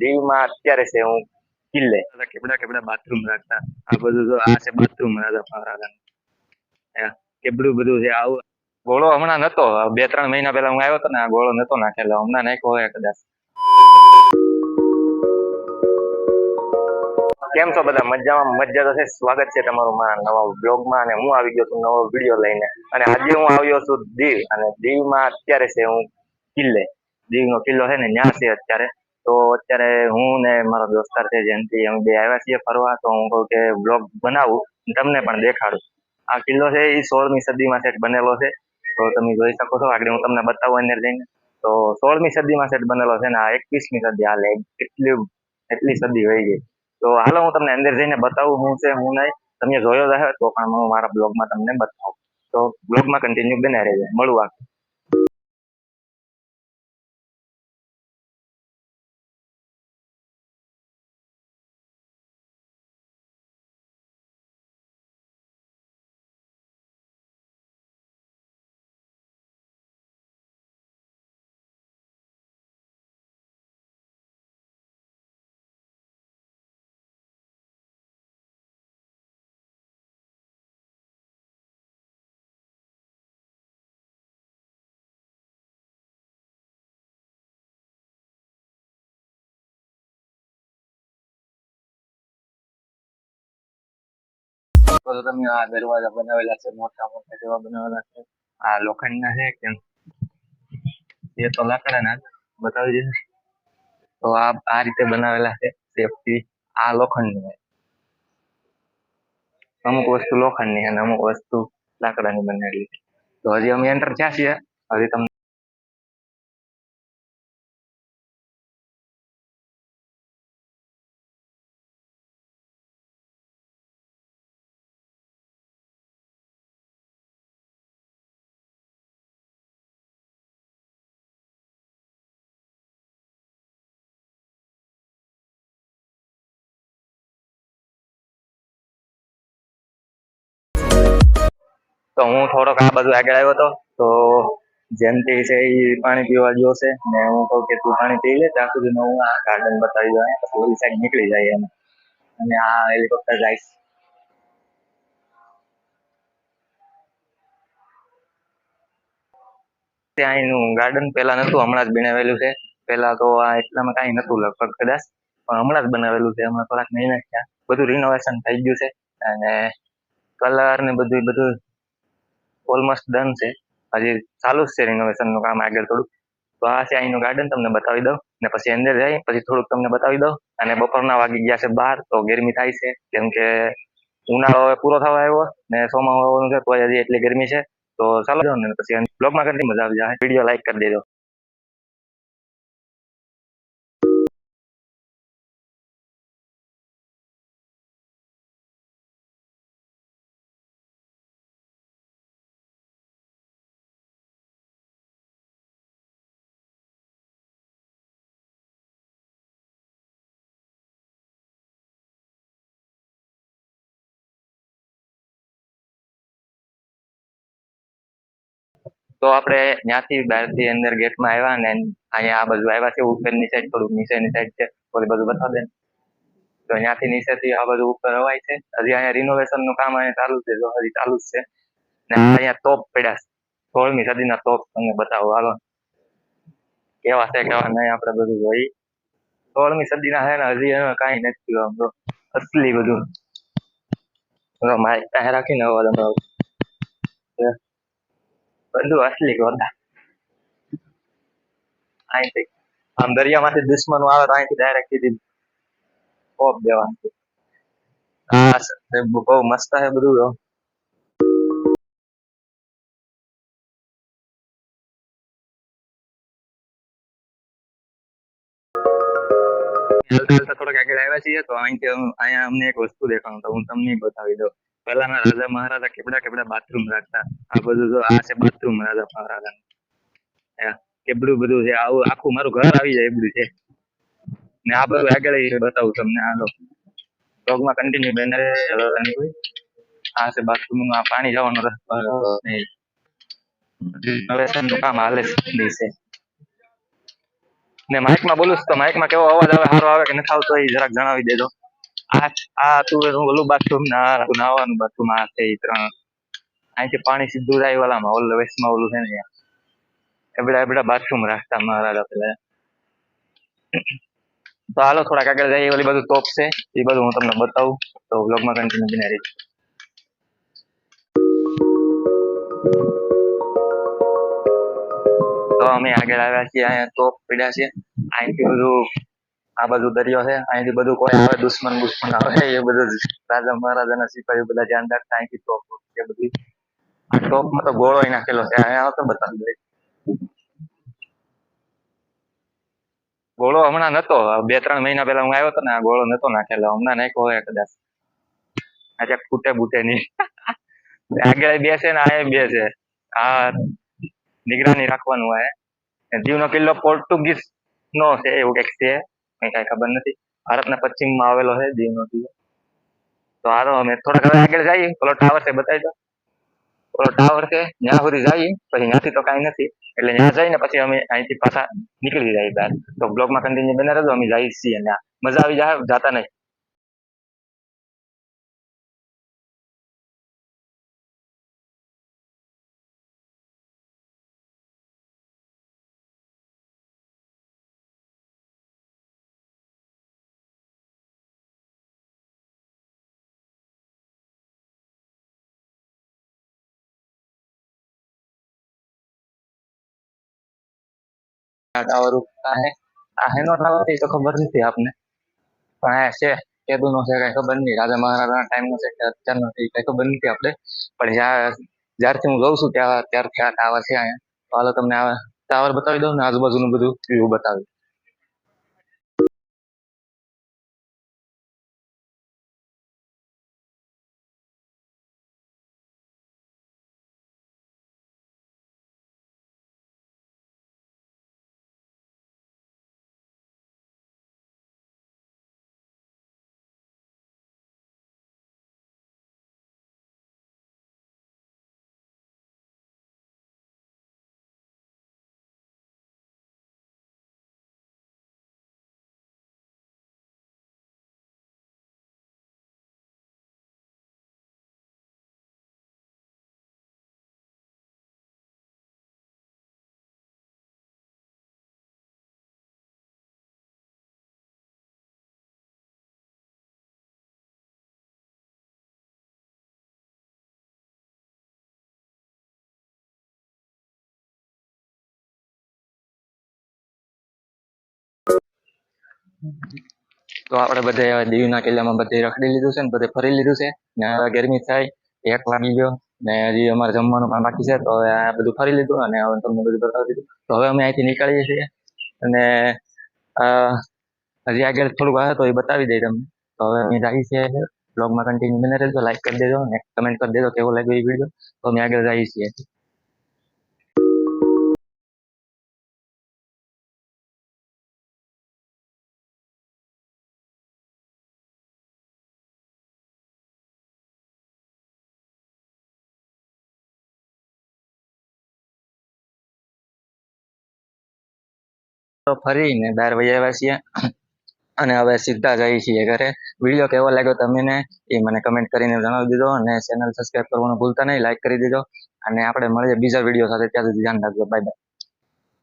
દીવમાં અત્યારે છે હું કિલ્લે. બધા કેવડા કેવડા બાથરૂમ રાખતા. આ બધું તો આ છે બાથરૂમ કેવડું બધું છે આવું. ગોળો હમણાં નતો. બે ત્રણ મહિના પહેલા હું આવ્યો હતો ને આ ગોળો નતો નાખેલો. હમણાં નાખ્યો હોય કદાચ. કેમ છો બધા? મજામાં? મજા તો છે? સ્વાગત છે તમારું મારા નવા બ્લોગમાં અને હું આવી ગયો છું નવો વીડિયો લઈને. અને આજે હું આવ્યો છું દીવ. અને દીવમાં અત્યારે છે હું કિલ્લે. દીવનો કિલ્લો છે ને ત્યાં છે અત્યારે. તો અત્યારે હું ને મારો દોસ્તાર છે જયંતિ અમે બે આવ્યા છીએ ફરવા, તો હું કહું કે બ્લોગ બનાવું તમને પણ દેખાડું. આ કિલ્લો છે એ સોળમી સદીમાં સેટ બનેલો છે. તો તમે જોઈ શકો છો, આગળ હું તમને બતાવું અંદર જઈને. તો સોળમી સદીમાં સેટ બનેલો છે ને આ એકવીસમી સદી, હાલે, એટલી એટલી સદી હોઈ ગઈ. તો હાલો હું તમને અંદર જઈને બતાવું હું છે, હું નહીં. તમે જોયો રહે તો પણ હું મારા બ્લોગમાં તમને બતાવું. તો બ્લોગમાં કન્ટિન્યુ બને રહેજો. મળું આ તો તમે આ દરવાજા બનાવેલા છે મોટા મોટા જેવા બનાવેલા છે આ લોખંડના છે કે એ તો લાકડાના જ બતાવી દે તો આ આ રીતે બનાવેલા છે સેફટી આ લોખંડની હોય અમુક વસ્તુ લોખંડની છે અને અમુક વસ્તુ લાકડાની બનેલી છે તો હજી અમે એન્ટર થયા છીએ હજી તમને તો હું થોડોક આ બાજુ આગળ આવ્યો હતો તો જયંતિ છે એ પાણી પીવા છે, ને હું કહું કે તું પાણી પી લે, ત્યાં સુધી હું આ ગાર્ડન બતાવી દઉં પછી ઓલી સાઈડ નીકળી જાય એમ. અને આ હેલિકોપ્ટર જાય. ત્યાં એનું ગાર્ડન પેલા નતું હમણાં જ બનાવેલું છે. પેલા તો આ એટલામાં કઈ નતું લગભગ કદાચ, પણ હમણાં જ બનાવેલું છે. હમણાં થોડાક મહિના થયા. બધું રિનોવેશન થઈ ગયું છે. અને કલર ને બધું બધું ઓલમોસ્ટ ડન છે. હજી ચાલુ જ છે રિનોવેશનનું કામ આગળ થોડુંક. તો આ છે અહીંનું ગાર્ડન તમને બતાવી દઉં. ને પછી અંદર જાય, પછી થોડુંક તમને બતાવી દઉં. અને બપોરના વાગી ગયા છે બાર, તો ગરમી થાય છે. કેમ કે ઉનાળો હવે પૂરો થવા આવ્યો ને સોમાં આવવાનું છે, તો હજી એટલી ગરમી છે. તો ચાલો ને પછી બ્લોગમાં કરતી મજા આવી જાય. વીડિયો લાઈક કરી દેજો. તો આપણે ત્યાંથી બહારથી અંદર ગેટમાં આવ્યા ને અહીંયા આ બાજુ આવ્યા છે ઉપરની સાઈડ થોડુંક નીચેની સાઈડ છે થોડી બધું બતાવી દે. તો ત્યાંથી નીચેથી આ બાજુ ઉપર અવાય છે. હજી અહીંયા રિનોવેશનનું કામ અહીંયા ચાલુ છે જો હજી ચાલુ જ છે. ને અહીંયા તોપ પડ્યા છે. સોળમી સદીના તોપ તમને બતાવો. હાલો. કેવા છે કેવા નહીં આપણે બધું જોઈ. સોળમી સદીના છે ને હજી એમાં કાંઈ નથી આમ તો. અસલી બધું. માઇક પાસે રાખીને અવાજ હમણાં બધું અસલી ગોતા અહીંથી, આમ દરિયામાંથી દુશ્મનો આવે તો અહીંથી ડાયરેક્ટ સીધી કોપ દેવાનું. હા બહુ મસ્ત છે બધું. થોડાક આગળ આવ્યા છીએ તો અહીંથી અહીંયા અમને એક વસ્તુ દેખાણું તો હું તમને બતાવી દઉં. પહેલાના રાજા મહારાજા કેવડા કેવડા બાથરૂમ રાખતા? આ બધું તો આ છે બાથરૂમ રાજા મહારાજા કેવડું બધું છે? આવું આખું મારું ઘર આવી જાય એટલું છે. ને આ બધું આગળ બતાવું તમને હાલો બ્લોગમાં કન્ટિન્યુ બેનર આ છે બાથરૂમ આ પાણી જવાનો રસ્તો. હવે નું કામ હાલે છે. ને માઇકમાં બોલું તો તો માઇકમાં કેવો અવાજ આવે સારો આવે કે નથી આવતો એ જરાક જણાવી દેજો. આ આ ઓલું બાથરૂમ નાવાનું અહીંથી પાણી સીધું જાય ઓલ વેસ્ટમાં ઓલું છે ને ત્યાં એ બધા બાથરૂમ રાખતા મહારાજા તો હાલો થોડાક આગળ જઈએ, ઓલી બધું ટોપ છે. એ બધું હું તમને બતાવું. તો વ્લોગમાં કન્ટિન્યુ બને રહી તો અમે આગળ આવ્યા છીએ, અહીંયા ટોપ પડ્યા છે. અહીંથી બધું આ બાજુ દરિયો છે, અહીંથી બધું કોઈ આવે, દુશ્મન દુશ્મન આવે, એ બધું રાજા મહારાજાના સિપાહીઓ બધા ધ્યાન રાખતા, અહીંથી ટોપ એ બધી. આ ટોપમાં તો ગોળો નાખેલો છે અહીંયા આવતો બતાવી દે. ગોળો હમણાં નતો બે ત્રણ મહિના પહેલા હું આવ્યો હતો ને, આ ગોળો નતો નાખેલો, હમણાં નાખ્યો હોય કદાચ. આજે ફૂટે બૂટે નહીં. આગળ બે છે ને આ બે છે આ નિગરાની રાખવાનું હોય. જીવનો કિલ્લો પોર્ટુગીઝ નો છે, એવું કંઈક છે. કઈ કઈ ખબર નથી. ભારતના પશ્ચિમમાં આવેલો છે, દીવનો કિલ્લો તો હાલો, અમે થોડાક હવે આગળ જઈએ. પેલો ટાવર છે, બતાવી દો. પેલો ટાવર છે, ત્યાં સુધી જઈએ. પછી ત્યાંથી તો કાંઈ નથી. એટલે ત્યાં જઈને પછી અમે અહીંથી પાછા નીકળી જાય બહાર. તો બ્લોગમાં કન્ટિન્યુ બને રહેજો. અમે જઈએ છીએ ત્યાં. મજા આવી જાય, જાતા નહીં. ટાવર હે ટાવર એ તો ખબર નથી આપને. પણ આ છે, કેદુનો છે, કઈ ખબર નહીં. રાજા મહારાજાના ટાઈમ નો છે અત્યારનો છે કઈ ખબર આપણે પણ જ્યારથી હું જઉં છું, ત્યાં, ત્યારથી આ ટાવર છે અહીંયા. તો તમને આ ટાવર બતાવી દઉં ને આજુબાજુનું બધું વ્યૂ બતાવી. તો આપણે બધે દીવના કિલ્લામાં બધે રખડી લીધું છે ને બધે ફરી લીધું છે. ને ગરમી થાય, એક વાગી ગયો, ને હજી અમારે જમવાનું પણ બાકી છે, તો હવે આ બધું ફરી લીધું અને હવે તમને બધું બતાવી દીધું. તો હવે અમે અહીંથી નીકળીએ છીએ અને હજી આગળ થોડુંક આવે તો એ બતાવી દઈ તમને. તો હવે અમે જઈએ છીએ બ્લોગમાં કન્ટિન્યુ બને રહેજો લાઈક કરી દેજો અને કમેન્ટ કરી દેજો કેવો લાગ્યો એ વીડિયો તો અમે આગળ જઈએ છીએ. ફરીને બહાર વહી આવ્યા છીએ. અને હવે સીધા જઈએ છીએ ઘરે. વીડિયો કેવો લાગ્યો તમને એ મને કમેન્ટ કરીને જણાવી દીધો અને ચેનલ સબસ્ક્રાઈબ કરવાનું ભૂલતા નહીં. લાઈક કરી દીધો. અને આપણે મળીએ બીજા વીડિયો સાથે. ત્યાં સુધી ધ્યાન રાખજો. Bye bye